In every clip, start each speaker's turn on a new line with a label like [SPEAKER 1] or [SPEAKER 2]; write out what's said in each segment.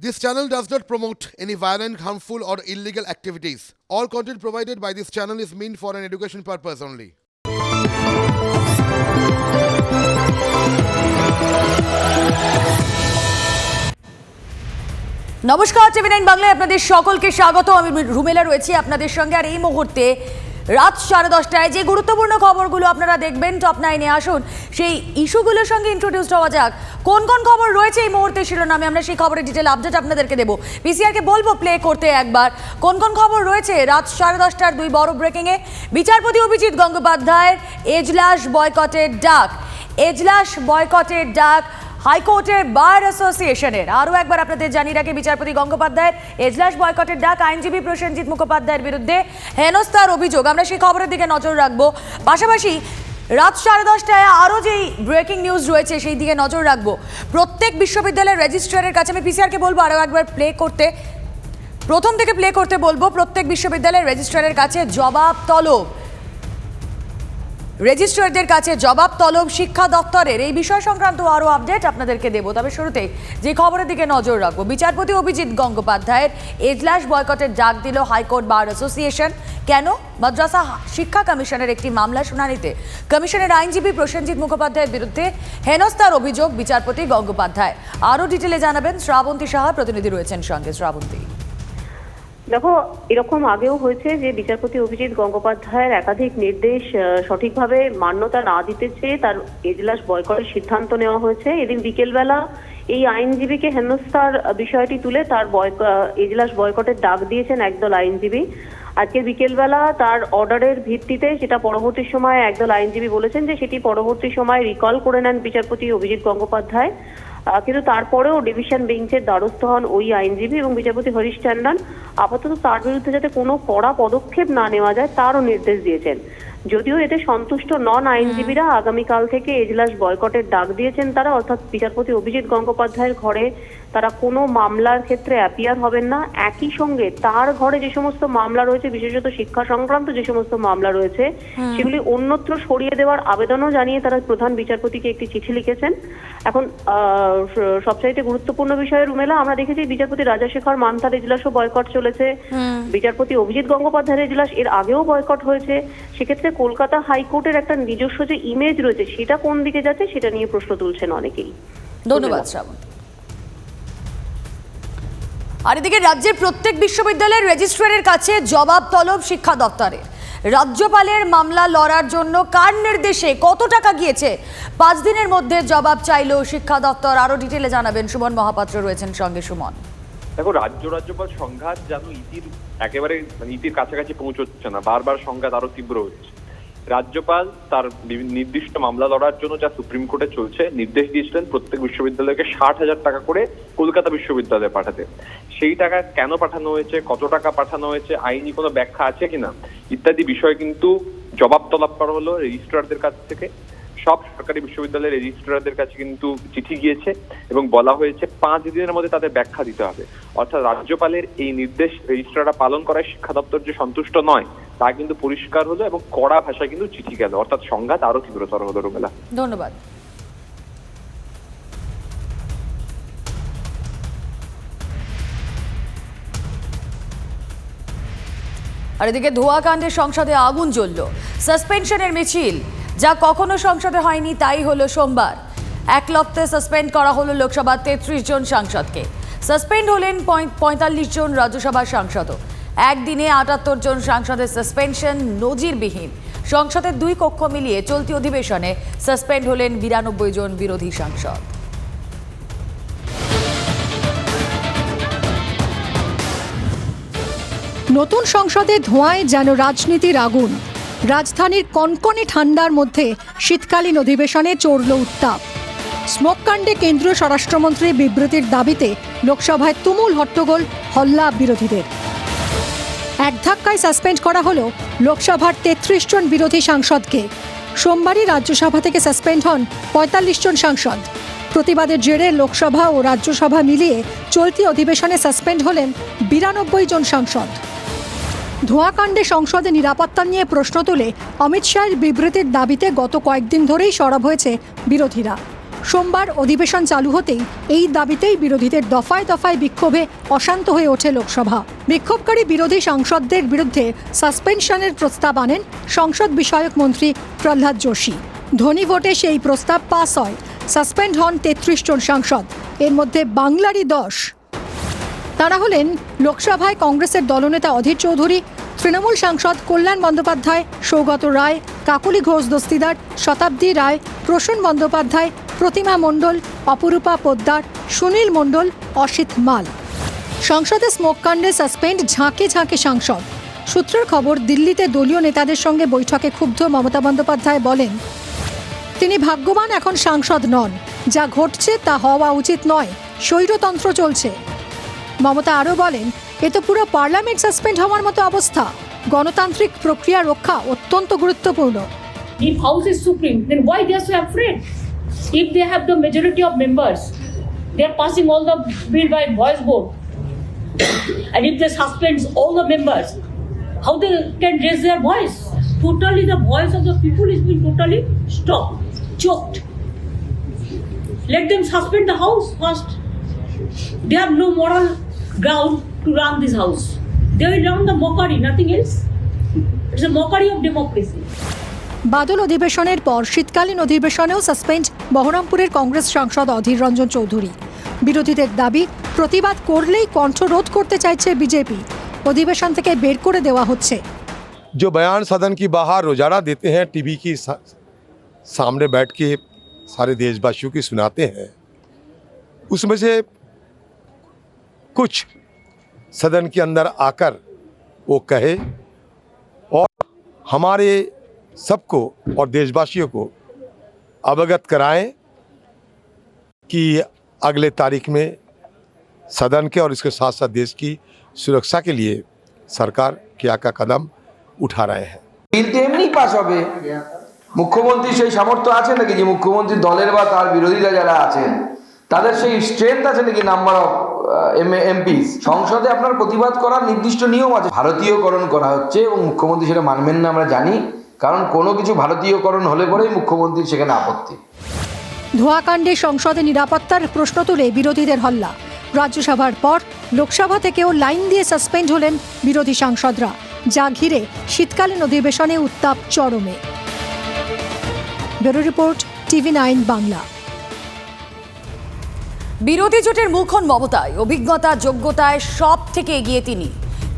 [SPEAKER 1] This channel does not promote any violent, harmful, or illegal activities. All content provided by this channel is meant for an education purpose only.
[SPEAKER 2] নমস্কার TV nine বাংলায় আপনাদের সকলকে স্বাগত আমি রুমেলা রয়েছি আপনাদের সঙ্গে আর এই মুহূর্তে রাত সাড়ে দশটায় যে গুরুত্বপূর্ণ খবরগুলো আপনারা দেখবেন টপ নাইনে আসুন। সেই ইস্যুগুলোর সঙ্গে ইন্ট্রোডিউস হওয়া যাক। কোন কোন খবর রয়েছে এই মুহূর্তে শিরোনামে? আমরা সেই খবরের ডিটেল আপডেট আপনাদেরকে দেবো। পিসিআরকে বলব প্লে করতে একবার। কোন কোন খবর রয়েছে রাত সাড়ে দশটার দুই বড় ব্রেকিংয়ে বিচারপতি অভিজিৎ গঙ্গোপাধ্যায়ের এজলাস বয়কটের ডাক। এজলাস বয়কটের ডাক হাইকোর্টের বার অ্যাসোসিয়েশনের। আরও একবার আপনাদের জানিয়ে রাখি, বিচারপতি গঙ্গোপাধ্যায়ের এজলাস বয়কটের ডাক আইনজীবী প্রসেনজিৎ মুখোপাধ্যায়ের বিরুদ্ধে হেনস্থার অভিযোগ। আমরা সেই খবরের দিকে নজর রাখব। পাশাপাশি রাত সাড়ে দশটায় আরও যেই ব্রেকিং নিউজ রয়েছে, সেই দিকে নজর রাখব। প্রত্যেক বিশ্ববিদ্যালয়ের রেজিস্ট্রারের কাছে, আমি পিসিআরকে বলব, আরও একবার প্লে করতে, প্রথম থেকে প্লে করতে বলব, প্রত্যেক বিশ্ববিদ্যালয়ের রেজিস্ট্রারের কাছে জবাব তলব। রেজিস্ট্রারদের কাছে জবাব তলব শিক্ষা দপ্তরের। এই বিষয় সংক্রান্ত আরও আপডেট আপনাদেরকে দেবো। তবে শুরুতে যে খবরের দিকে নজর রাখব, বিচারপতি অভিজিৎ গঙ্গোপাধ্যায়ের এজলাস বয়কটের ডাক দিল হাইকোর্ট বার অ্যাসোসিয়েশন। কেন? মাদ্রাসা শিক্ষা কমিশনের একটি মামলা শুনানিতে। কমিশনের আইনজীবী প্রসেনজিৎ মুখোপাধ্যায়ের বিরুদ্ধে হেনস্থার অভিযোগ বিচারপতি গঙ্গোপাধ্যায়। আরও ডিটেলে জানাবেন শ্রাবন্তী সাহা, প্রতিনিধি রয়েছেন সঙ্গে। শ্রাবন্তী।
[SPEAKER 3] দেখো, এরকম আগেও হয়েছে যে বিচারপতি অভিজিৎ গঙ্গোপাধ্যায়ের একাধিক নির্দেশ সঠিকভাবে মান্যতা না দিতে চেয়ে তার এজলাস বয়কটের সিদ্ধান্ত নেওয়া হয়েছে। এদিন বিকেলবেলা এই আইনজীবীকে হেনস্থার বিষয়টি তুলে তার এজলাস বয়কটের ডাক দিয়েছেন একদল আইনজীবী। আজকে বিকেলবেলা তার অর্ডারের ভিত্তিতে সেটা পরবর্তী সময় একদল আইনজীবী বলেছেন যে সেটি পরবর্তী সময় রিকল করে নেন বিচারপতি অভিজিৎ গঙ্গোপাধ্যায়। কিন্তু তারপরেও ডিভিশন বেঞ্চের দ্বারস্থ হন ওই আইনজীবী এবং বিচারপতি হরিশ ট্যান্ডন আপাতত তার বিরুদ্ধে যাতে কোনো কড়া পদক্ষেপ না নেওয়া যায়, তারও নির্দেশ দিয়েছেন। যদিও এতে সন্তুষ্ট নন আইনজীবীরা আগামীকাল থেকে এজলাস বয়কটের ডাক দিয়েছেন তারা অর্থাৎ বিচারপতি অভিজিৎ গঙ্গোপাধ্যায়ের ঘরে তারা কোনো মামলার ক্ষেত্রে অ্যাপিয়ার হবেন না। একই সঙ্গে তার ঘরে যে সমস্ত মামলা রয়েছে বিশেষত শিক্ষা সংক্রান্ত যে সমস্ত মামলা রয়েছে সেগুলি অন্যত্র সরিয়ে দেওয়ার আবেদনও জানিয়ে তারা প্রধান বিচারপতিকে একটি চিঠি লিখেছেন। এখন সবচাইতে গুরুত্বপূর্ণ বিষয় রুমেলা আমরা দেখেছি বিচারপতি রাজাশেখর মান্তার এজলাসও বয়কট চলেছে। বিচারপতি অভিজিৎ গঙ্গোপাধ্যায়ের এজলাস এর আগেও বয়কট হয়েছে। সেক্ষেত্রে কলকাতা হাইকোর্টের একটা নিজস্ব যে ইমেজ রয়েছে সেটা কোন দিকে যাচ্ছে সেটা নিয়ে প্রশ্ন তুলছেন অনেকেই।
[SPEAKER 2] ধন্যবাদ শ্রাবণ। আর এদিকে রাজ্যের প্রত্যেক বিশ্ববিদ্যালয়ের রেজিস্ট্রারের কাছে জবাব তলব শিক্ষা দপ্তরের। রাজ্যপালের মামলা লড়ার জন্য কার নির্দেশে কত টাকা গিয়েছে? পাঁচ দিনের মধ্যে জবাব চাইল শিক্ষা দপ্তর। আরও ডিটেলে জানাবেন সুমন মহাপাত্র রয়েছেন সঙ্গে সুমন।
[SPEAKER 4] দেখো রাজ্য রাজ্যপাল সংঘাত যেন ইতির একেবারে নীতির কাছাকাছি পৌঁছচ্ছে না, বারবার সংঘাত আরও তীব্র হচ্ছে। রাজ্যপাল তার নির্দিষ্ট মামলা লড়ার জন্য যা সুপ্রিম কোর্টে চলছে, নির্দেশ দিয়েছিলেন প্রত্যেক বিশ্ববিদ্যালয়কে ষাট হাজার টাকা করে কলকাতা বিশ্ববিদ্যালয়ে পাঠাতে। সেই টাকা কেন পাঠানো হয়েছে, কত টাকা পাঠানো হয়েছে, আইনি কোনো ব্যাখ্যা আছে কিনা, ইত্যাদি বিষয় কিন্তু জবাব তলব করা হলো রেজিস্ট্রারদের কাছ থেকে। সব সরকারি বিশ্ববিদ্যালয়ের রেজিস্ট্রারদের কাছে কিন্তু চিঠি গিয়েছে এবং বলা হয়েছে পাঁচ দিনের মধ্যে তাদের ব্যাখ্যা দিতে হবে। অর্থাৎ রাজ্যপালের এই নির্দেশ রেজিস্ট্রাররা পালন করায় শিক্ষা দপ্তর যে সন্তুষ্ট নয়, তা কিন্তু পরিষ্কার হলো এবং কড়া ভাষায় কিন্তু চিঠি গেল। অর্থাৎ সংঘাত আরও তীব্রতর হলো রুমেলা
[SPEAKER 2] ধন্যবাদ। আর এদিকে ধোয়াকাণ্ডে সংসদে আগুন জ্বলল। সাসপেনশনের মিছিল। যা কখনো সংসদে হয়নি, তাই হলো সোমবার। এক লপ্তে সাসপেন্ড করা হলো লোকসভার তেত্রিশ জন সাংসদকে। সাসপেন্ড হলেন পঁয়- পঁয়তাল্লিশ জন রাজ্যসভার সাংসদও। একদিনে আটাত্তর জন সাংসদের সাসপেনশন নজিরবিহীন। সংসদের দুই কক্ষ মিলিয়ে চলতি অধিবেশনে সাসপেন্ড হলেন বিরানব্বই জন বিরোধী সাংসদ।
[SPEAKER 5] নতুন সংসদে ধোঁয়ায় যেন রাজনীতির আগুন। রাজধানীর কনকনে ঠান্ডার মধ্যে শীতকালীন অধিবেশনে চড়ল উত্তাপ। স্মোককাণ্ডে কেন্দ্রীয় স্বরাষ্ট্রমন্ত্রীর বিবৃতির দাবিতে লোকসভায় তুমুল হট্টগোল, হল্লা বিরোধীদের। এক ধাক্কায় সাসপেন্ড করা হলো লোকসভার তেত্রিশ জন বিরোধী সাংসদকে। সোমবারই রাজ্যসভা থেকে সাসপেন্ড হন পঁয়তাল্লিশ জন সাংসদ। প্রতিবাদের জেরে লোকসভা ও রাজ্যসভা মিলিয়ে চলতি অধিবেশনে সাসপেন্ড হলেন বিরানব্বই জন সাংসদ। ধোঁয়াকাণ্ডে সংসদে নিরাপত্তা নিয়ে প্রশ্ন তুলে অমিত শাহের বিবৃতির দাবিতে গত কয়েকদিন ধরেই সরব হয়েছে বিরোধীরা। সোমবার অধিবেশন চালু হতেই এই দাবিতেই বিরোধীদের দফায় দফায় বিক্ষোভে অশান্ত হয়ে ওঠে লোকসভা। বিক্ষোভকারী বিরোধী সাংসদদের বিরুদ্ধে সাসপেনশনের প্রস্তাব আনেন সংসদ বিষয়ক মন্ত্রী প্রহ্লাদ যোশী। ধনী ভোটে সেই প্রস্তাব পাস হয়। সাসপেন্ড হন তেত্রিশ জন সাংসদ। এর মধ্যে বাংলারই দশ। তারা হলেন লোকসভায় কংগ্রেসের দলনেতা অধীর চৌধুরী, তৃণমূল সাংসদ কল্যাণ বন্দ্যোপাধ্যায়, সৌগত রায়, কাকুলি ঘোষ দস্তিদার শতাব্দী রায়, প্রসূন বন্দ্যোপাধ্যায়, প্রতিমা মণ্ডল, অপরূপা পোদ্দার, সুনীল মণ্ডল, অসিত মাল। সংসদে স্মোককাণ্ডে সাসপেন্ড ঝাঁকে ঝাঁকে সাংসদ। সূত্রের খবর, দিল্লিতে দলীয় নেতাদের সঙ্গে বৈঠকে ক্ষুব্ধ মমতা বন্দ্যোপাধ্যায় বলেন, তিনি ভাগ্যবান এখন সাংসদ নন। যা ঘটছে তা হওয়া উচিত নয়। স্বৈরতন্ত্র চলছে। মমতা আরও বলেন এ তো পুরো পার্লামেন্ট সাসপেন্ড হওয়ার মতো অবস্থা গণতান্ত্রিক প্রক্রিয়া রক্ষা অত্যন্ত গুরুত্বপূর্ণ
[SPEAKER 6] If House is supreme, then why they are so afraid? If they have the majority of members, they are passing all the bill by voice vote. and if they suspend all the members, how they can raise their voice? Totally, the voice of the people is being totally stopped, choked. Let them suspend the house first. They have no moral ground to run this house. They will run the mockery, nothing else. It's a mockery of democracy.
[SPEAKER 5] বাদল অধিবেশনের পর শীতকালীন অধিবেশনেও suspend বহরমপুরের কংগ্রেস সাংসদ অধীর রঞ্জন চৌধুরী বিরোধীদের দাবি প্রতিবাদ করলেই কণ্ঠরোধ করতে চাইছে বিজেপি অধিবেশন থেকে বের করে দেওয়া হচ্ছে
[SPEAKER 7] जो बयान सदन की बाहर रोजाना देते हैं टीवी की सा, सामने बैठ के सारे देशवासियों की सुनाते हैं उसमें से कुछ सदन के अंदर आकर वो कहे और हमारे सबको और देशवासियों को अवगत कराएं कि अगले तारीख में सदन के और इसके साथ साथ देश की सुरक्षा के लिए सरकार क्या क्या कदम उठा रहे हैं
[SPEAKER 8] বিল তো এমনিই পাস হবে মুখ্যমন্ত্রী সেই সামর্থ্য আছে নাকি যে মুখ্যমন্ত্রী দলের বা তার বিরোধীরা যারা আছেন তাদের সেই স্ট্রেংথ আছে নাকি নাম্বার অফ এমপি সংসদে আপনার প্রতিবাদ করার নির্দিষ্ট নিয়ম আছে। ভারতীয়করণ করা হচ্ছে এবং মুখ্যমন্ত্রী সেটা মানবেন না, আমরা জানি। কারণ কোনো কিছু ভারতীয়করণ হলে পরেই মুখ্যমন্ত্রীর সেখানে আপত্তি।
[SPEAKER 5] ধোঁয়াকাণ্ডে সংসদে নিরাপত্তার প্রশ্ন তুলে বিরোধীদের হল্লা। রাজ্যসভার পর লোকসভা থেকেও লাইন দিয়ে সাসপেন্ড হলেন বিরোধী সাংসদরা, যা ঘিরে শীতকালীন অধিবেশনে উত্তাপ চরমে। Bureau report, TV nine Bangla.
[SPEAKER 2] বিরোধী জোটের মুখন মমতায়। অভিজ্ঞতা, যোগ্যতায় সব থেকে এগিয়ে তিনি।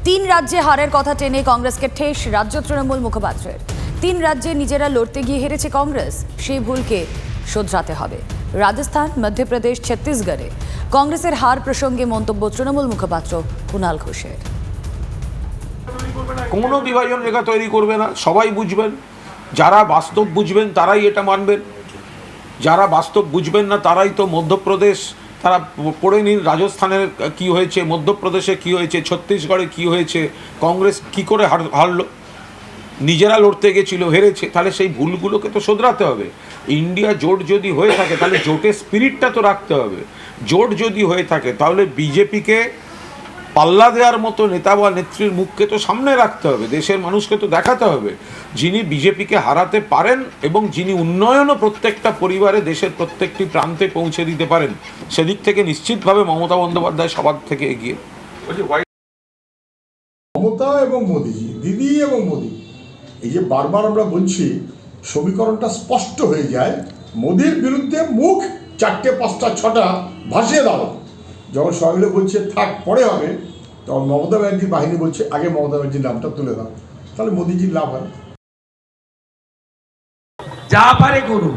[SPEAKER 2] তিন রাজ্যে হারের কথা টেনে কংগ্রেসকে ঠেস, রাজ্য তৃণমূল মুখপাত্রের। তিন রাজ্যে নিজেরা লড়তে গিয়ে হেরেছে কংগ্রেস। সেই ভুলকে শোধরাতে হবে। রাজস্থান, মধ্যপ্রদেশ, ছত্তিশগড়ে। কংগ্রেসের হার প্রসঙ্গে মন্তব্য তৃণমূল মুখপাত্র কুণাল ঘোষের।
[SPEAKER 9] কোনো বিভাজন রেখা তৈরি করবে না, সবাই বুঝবেন। যারা বাস্তব বুঝবেন তারাই এটা মানবেন। যারা বাস্তব বুঝবেন না তারাই তো মধ্যপ্রদেশ। তারা পড়ে নিন, রাজস্থানের কি হয়েছে, মধ্যপ্রদেশে কি হয়েছে, ছত্তিশগড়ে কি হয়েছে, কংগ্রেস কি করে হার, হারলো? নিজেরা লড়তে গেছিল, হেরেছে, তাহলে সেই ভুলগুলোকে তো শোধরাতে হবে। ইন্ডিয়া জোট যদি হয়ে থাকে, তাহলে জোটের স্পিরিটটা তো রাখতে হবে। জোট যদি হয়ে থাকে, তাহলে বিজেপিকে পাল্লা দেওয়ার মতো নেতা বা নেত্রীর মুখকে তো সামনে রাখতে হবে দেশের মানুষকে তো দেখাতে হবে। যিনি বিজেপিকে হারাতে পারেন এবং যিনি উন্নয়নও প্রত্যেকটা পরিবারে দেশের প্রত্যেকটি প্রান্তে পৌঁছে দিতে পারেন সেদিক থেকে নিশ্চিতভাবে মমতা বন্দ্যোপাধ্যায় সবার থেকে এগিয়ে।
[SPEAKER 10] মমতা এবং মোদিজি দিদি এবং মোদি এই যে বারবার আমরা বলছি সমীকরণটা স্পষ্ট হয়ে যায় মোদির বিরুদ্ধে মুখ চারটে পাঁচটা ছটা ভাসিয়ে দাও। যখন সবাই বলছে, থাক, পরে হবে। তখন মমতা ব্যানার্জির বাহিনী বলছে, আগে মমতা ব্যানার্জির নামটা তুলে দাও। তাহলে মোদিজির লাভ হয়।
[SPEAKER 11] যা পারে করুন।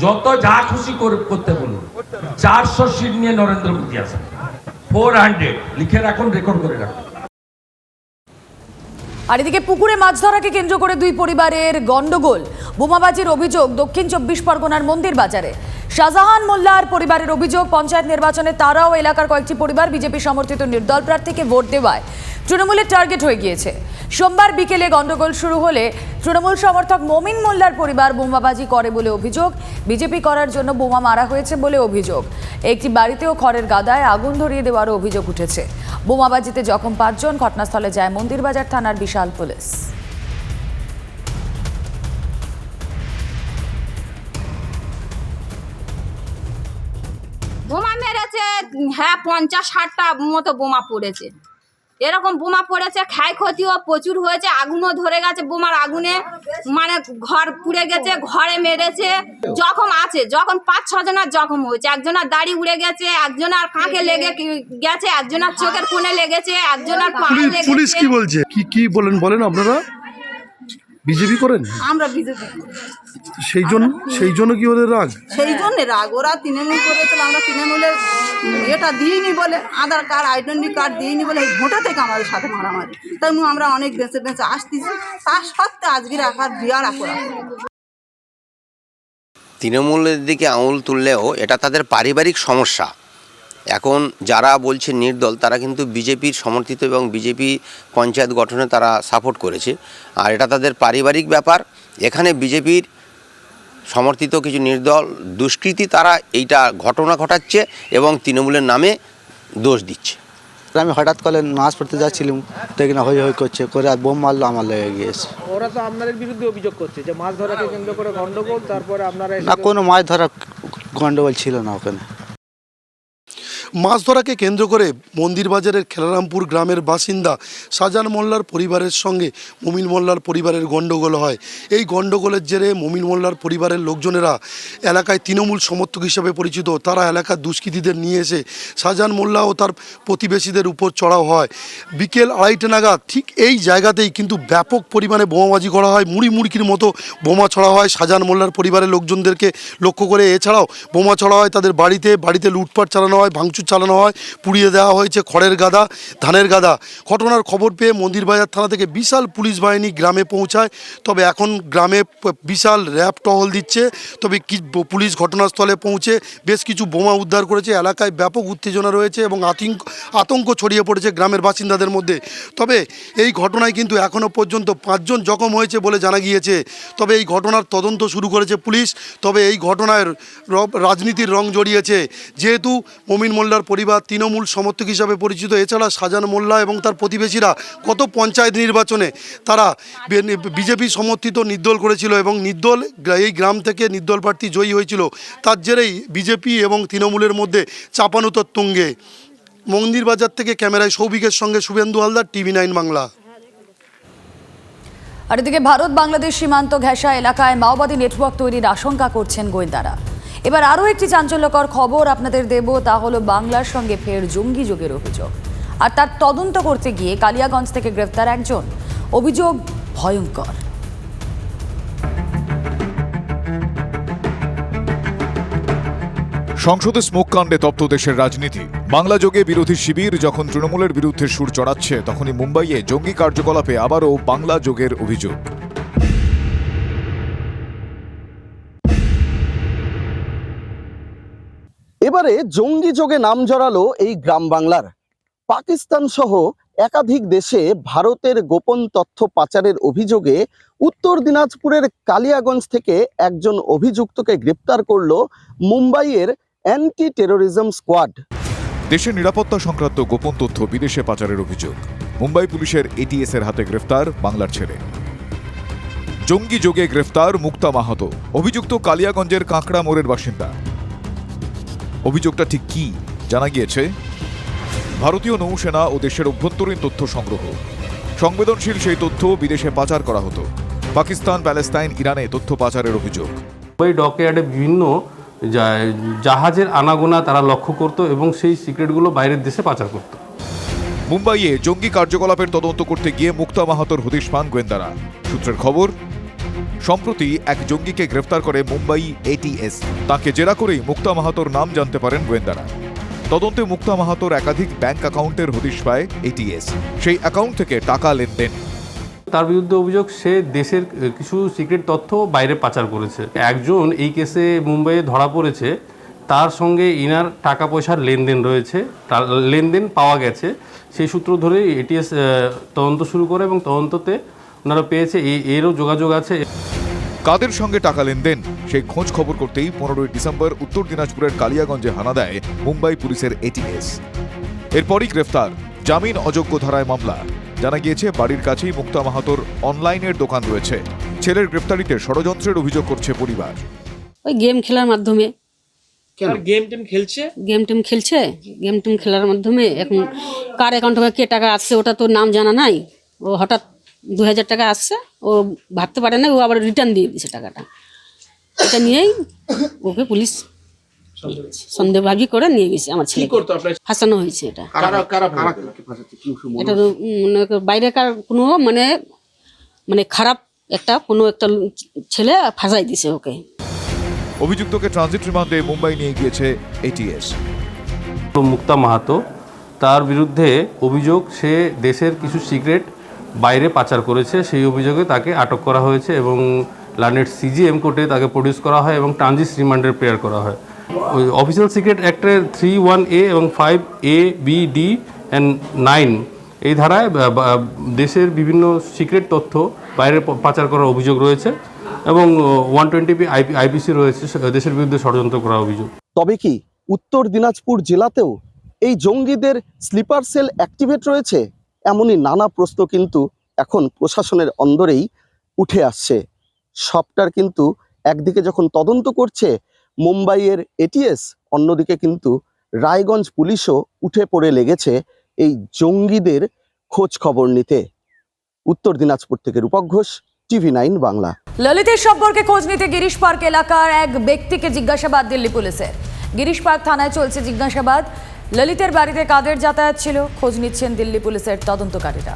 [SPEAKER 11] যত যা খুশি করে- করতে বলুন। চারশো সিট নিয়ে নরেন্দ্র মোদী আসেন। ফোর হান্ড্রেড লিখে রাখুন রেকর্ড করে রাখুন।
[SPEAKER 2] আর এদিকে পুকুরে মাছ ধরাকে কেন্দ্র করে দুই পরিবারের গন্ডগোল বোমাবাজির অভিযোগ দক্ষিণ চব্বিশ পরগনার মন্দির বাজারে। শাহজাহান মোল্লার পরিবারের অভিযোগ, পঞ্চায়েত নির্বাচনে তারাও এলাকার কয়েকটি পরিবার বিজেপি সমর্থিত নির্দল প্রার্থীকে ভোট দেওয়ায়। তৃণমূলের টার্গেট হয়ে গিয়েছে। সোমবার বিকেলে গন্ডগোল শুরু হলে তৃণমূল সমর্থক মমিন মোল্লার পরিবার বোমাবাজি করে বলে অভিযোগ। বিজেপি করার জন্য বোমা মারা হয়েছে বলে অভিযোগ। একটি বাড়িতেও খড়ের গাদায় আগুন ধরিয়ে দেওয়ারও অভিযোগ উঠেছে। বোমাবাজিতে জখম পাঁচজন, ঘটনাস্থলে যায় মন্দিরবাজার থানার বিশাল পুলিশ।
[SPEAKER 12] বোমা মেরেছে হ্যাঁ পঞ্চাশ ষাটটা মতো বোমা পড়েছে। এরকম বোমা পড়েছে ক্ষয়ক্ষতিও প্রচুর হয়েছে আগুনও ধরে গেছে বোমার আগুনে। মানে ঘর পুড়ে গেছে ঘরে মেরেছে জখম আছে যখন পাঁচ ছজনের জখম হয়েছে। একজনের দাড়ি উড়ে গেছে একজনের কাঁকে লেগে গেছে একজনের চোখের কোণে লেগেছে একজনের
[SPEAKER 13] পুলিশ কি বলছে? কি কি বলেন বলেন আপনারা? বিজেপি করেন?
[SPEAKER 12] আমরা বিজেপি
[SPEAKER 13] সেই জন্য সেই জন্য কি ওদের রাগ?
[SPEAKER 12] সেই জন্য রাগ। ওরা তৃণমূল করেছিল আমরা তৃণমূলের এটা দিইনি বলে আধার কার্ড আইডেন্টি কার্ড দিইনি বলে এই ভোটা থেকে আমাদের সাথে মারামারি। তাই জন্য আমরা অনেক বেঁচে বেঁচে আসতেছি। তার সত্ত্বে আজকে রাখার বিয়ার করা
[SPEAKER 14] তৃণমূলের দিকে আঙুল তুললেও এটা তাদের পারিবারিক সমস্যা। এখন যারা বলছে নির্দল তারা কিন্তু বিজেপির সমর্থিত এবং বিজেপি পঞ্চায়েত গঠনে তারা সাপোর্ট করেছে। আর এটা তাদের পারিবারিক ব্যাপার। এখানে বিজেপির সমর্থিত কিছু নির্দল দুষ্কৃতী তারা এইটা ঘটনা ঘটাচ্ছে এবং তৃণমূলের নামে দোষ দিচ্ছে।
[SPEAKER 15] আমি হঠাৎ করে নাচ পড়তে যাচ্ছিলাম দেখি না হই হই করছে করে আর বোম মারলো আমার লেগে গিয়েছে।
[SPEAKER 16] ওরা তো আপনাদের বিরুদ্ধে অভিযোগ করছে যে মাছ ধরাকে কেন্দ্র করে গন্ডগোল তারপরে আপনারা
[SPEAKER 15] না কোনো মাছ ধরা গন্ডগোল ছিল না ওখানে।
[SPEAKER 13] মাছ ধরাকে কেন্দ্র করে মন্দির বাজারের খেলারামপুর গ্রামের বাসিন্দা শাহজাহান মোল্লার পরিবারের সঙ্গে মমিন মোল্লার পরিবারের গণ্ডগোল হয়। এই গণ্ডগোলের জেরে মমিন মোল্লার পরিবারের লোকজনেরা এলাকায় তৃণমূল সমর্থক হিসেবে পরিচিত। তারা এলাকার দুষ্কৃতীদের নিয়ে এসে শাহজাহান মোল্লা ও তার প্রতিবেশীদের উপর চড়াও হয়। বিকেল আড়াইটে নাগাদ ঠিক এই জায়গাতেই কিন্তু ব্যাপক পরিমাণে বোমাবাজি করা হয়। মুড়ি মুড়কির মতো বোমা ছড়া হয় শাহজাহান মোল্লার পরিবারের লোকজনদেরকে লক্ষ্য করে। এছাড়াও বোমা ছড়া হয় তাদের বাড়িতে। বাড়িতে লুটপাট চালানো হয়, ভাঙচুর চালানো হয়, পুড়িয়ে দেওয়া হয়েছে খড়ের গাদা, ধানের গাদা। ঘটনার খবর পেয়ে মন্দিরবাজার থানা থেকে বিশাল পুলিশ বাহিনী গ্রামে পৌঁছায়। তবে এখন গ্রামে বিশাল র্যাব টহল দিচ্ছে। তবে কি পুলিশ ঘটনাস্থলে পৌঁছে বেশ কিছু বোমা উদ্ধার করেছে। এলাকায় ব্যাপক উত্তেজনা রয়েছে এবং আতঙ্ক আতঙ্ক ছড়িয়ে পড়েছে গ্রামের বাসিন্দাদের মধ্যে। তবে এই ঘটনায় কিন্তু এখনও পর্যন্ত পাঁচজন জখম হয়েছে বলে জানা গিয়েছে। তবে এই ঘটনার তদন্ত শুরু করেছে পুলিশ। তবে এই ঘটনায় রাজনীতির রং জড়িয়েছে। যেহেতু মমিন মোল্লার পরিবার তৃণমূল সমর্থক হিসাবে পরিচিত। এছাড়া সাজান মোল্লা এবং তার প্রতিবেশীরা গত পঞ্চায়েত নির্বাচনে তারা বিজেপি সমর্থিত নির্দল করেছিল এবং নির্দল এই গ্রাম থেকে নির্দল প্রার্থী জয়ী হয়েছিল। তার জেরেই বিজেপি এবং তৃণমূলের মধ্যে চাপানুতর তুঙ্গে মন্দির বাজার থেকে ক্যামেরায় সৌভিকের সঙ্গে শুভেন্দু হালদার, টিভি নাইন বাংলা।
[SPEAKER 2] আর এদিকে ভারত বাংলাদেশ সীমান্ত ঘেঁষা এলাকায় মাওবাদী নেটওয়ার্ক তৈরির আশঙ্কা করছেন গোয়েন্দারা। এবার আরও একটি চাঞ্চল্যকর খবর আপনাদের দেব, তা হলো বাংলার সঙ্গে ফের জঙ্গি যোগের অভিযোগ। আর তার তদন্ত করতে গিয়ে কালিয়াগঞ্জ থেকে গ্রেফতার একজন। অভিযোগ ভয়ঙ্কর।
[SPEAKER 17] সংসদে স্মোক কাণ্ডে তপ্ত দেশের রাজনীতি। বাংলা যোগে বিরোধী শিবির যখন তৃণমূলের বিরুদ্ধে সুর চড়াচ্ছে, তখনই মুম্বাইয়ে জঙ্গি কার্যকলাপে আবারও বাংলা যোগের অভিযোগ।
[SPEAKER 15] এবারে জঙ্গি যোগে নাম জড়ালো এই গ্রাম বাংলার। পাকিস্তান সহ একাধিক দেশে ভারতের গোপন তথ্য পাচারের অভিযোগে উত্তর দিনাজপুরের কালিয়াগঞ্জ থেকে একজন অভিযুক্তকে গ্রেপ্তার করল মুম্বাইয়ের অ্যান্টি টেরোরিজম স্কোয়াড।
[SPEAKER 17] দেশের নিরাপত্তা সংক্রান্ত গোপন তথ্য বিদেশে পাচারের অভিযোগ। মুম্বাই পুলিশের এটিএস এর হাতে গ্রেফতার বাংলার ছেলে। জঙ্গি যোগে গ্রেফতার মুক্তা মাহাতো। অভিযুক্ত কালিয়াগঞ্জের কাঁকড়া মোড়ের বাসিন্দা। অভিযোগটা ঠিক কি জানা গিয়েছে? ভারতীয় নৌসেনা ও দেশের অভ্যন্তরীণ তথ্য সংগ্রহ। সংবেদনশীল সেই তথ্য বিদেশে পাচার করা হতো। পাকিস্তান প্যালেস্তাইন ইরানে তথ্য পাচারের অভিযোগ।
[SPEAKER 16] ওই ডকইয়ার্ডে বিভিন্ন জাহাজের আনাগোনা তারা লক্ষ্য করত এবং সেই সিক্রেটগুলো বাইরের দেশে পাচার করত।
[SPEAKER 17] মুম্বাইয়ে জঙ্গি কার্যকলাপের তদন্ত করতে গিয়ে মুক্তা মাহাতোর হদিশ পান গোয়েন্দারা। সূত্রের খবর সম্প্রতি এক জঙ্গিকে গ্রেফতার করে মুম্বাই এটিএস তাকে জেরা করেই মুক্তা মাহাতোর নাম জানতে পারেন গোয়েন্দারা। তদন্তে মুক্তা মাহাতোর একাধিক ব্যাংক অ্যাকাউন্টের হদিশ পায় এটিএস সেই অ্যাকাউন্ট থেকে টাকা লেনদেন।
[SPEAKER 16] তার বিরুদ্ধে অভিযোগ, সে দেশের কিছু সিক্রেট তথ্য বাইরে পাচার করেছে। একজন এই কেসে মুম্বাইয়ে ধরা পড়েছে। তার সঙ্গে ইনার টাকা পয়সার লেনদেন রয়েছে। তার লেনদেন পাওয়া গেছে। সেই সূত্র ধরে এটিএস তদন্ত শুরু করে এবং তদন্ততে ওনারা পেয়েছে এই এরও যোগাযোগ আছে।
[SPEAKER 17] কাদের সঙ্গে টাকা লেনদেন? সেই খোঁজ খবর করতেই পনেরোই ডিসেম্বর উত্তর দিনাজপুরের কালিয়াগঞ্জে হানা দেয় মুম্বাই পুলিশের এটিএস এরপরই গ্রেফতার। জামিন অযোগ্য ধারায় মামলা। জানা গিয়েছে বাড়ির কাছেই মুক্তা মাহাতোর অনলাইনের দোকান রয়েছে। ছেলের গ্রেফতারিতে ষড়যন্ত্রের অভিযোগ করছে পরিবার।
[SPEAKER 6] ওই গেম খেলার মাধ্যমে।
[SPEAKER 18] গেম টেম খেলছে?
[SPEAKER 6] গেম টেম খেলছে? গেম টেম খেলার মাধ্যমে এখন কার অ্যাকাউন্ট কে টাকা আসছে ওটা তো নাম জানা নাই। ও হঠাৎ দু হাজার টাকা আসছে ও ভাবতে পারে না ও আবার রিটার্ন দিয়ে দিছে টাকাটা। এটা নিয়েই ওকে পুলিশ সন্দেহভাগী করে নিয়ে গেছে আমার ছেলে? ফাঁসানো হয়েছে এটা।
[SPEAKER 18] কারা কারা
[SPEAKER 6] এটা মনে করো বাইরেকার কোনো মানে মানে খারাপ একটা কোনো একটা ছেলে ফাঁসাই দিছে ওকে।
[SPEAKER 17] অভিযুক্তকে ট্রানজিট রিমান্ডে মুম্বাই নিয়ে গিয়েছে এটিএস
[SPEAKER 16] মুক্তা মাহাতো তার বিরুদ্ধে অভিযোগ সে দেশের কিছু সিক্রেট বাইরে পাচার করেছে, সেই অভিযোগে তাকে আটক করা হয়েছে এবং লার্নেট সিজিএম কোর্টে তাকে প্রডিউস করা হয় এবং ট্রানজিট রিমান্ডের প্রেয়ার করা হয়। ওই অফিসিয়াল সিক্রেট অ্যাক্টের থ্রি ওয়ান এ এবং five A B D and nine এই ধারায় দেশের বিভিন্ন সিক্রেট তথ্য বাইরে পাচার করার অভিযোগ রয়েছে এবং ওয়ান টোয়েন্টি পি আইপিসি রয়েছে দেশের বিরুদ্ধে ষড়যন্ত্র করার অভিযোগ।
[SPEAKER 15] তবে কি উত্তর দিনাজপুর জেলাতেও এই জঙ্গিদের স্লিপার সেল অ্যাক্টিভেট রয়েছে? এমনই নানা প্রশ্ন কিন্তু এখন প্রশাসনের অন্দরেই উঠে আসছে। সবটার কিন্তু একদিকে যখন তদন্ত করছে মুম্বাইয়ের এটিএস অন্যদিকে কিন্তু রায়গঞ্জ পুলিশও উঠে পড়ে লেগেছে এই জঙ্গিদের খোঁজ খবর নিতে। উত্তর দিনাজপুর থেকে রূপক ঘোষ, টিভি নাইন বাংলা।
[SPEAKER 2] ললিতের সম্পর্কে খোঁজ নিতে গিরিশ পার্ক এলাকার এক ব্যক্তিকে জিজ্ঞাসাবাদ দিল্লি পুলিশের। গিরিশ পার্ক থানায় চলছে জিজ্ঞাসাবাদ। ললিতের বাড়িতে কাদের যাতায়াত ছিল? খোঁজ নিচ্ছেন দিল্লি পুলিশের তদন্তকারীরা।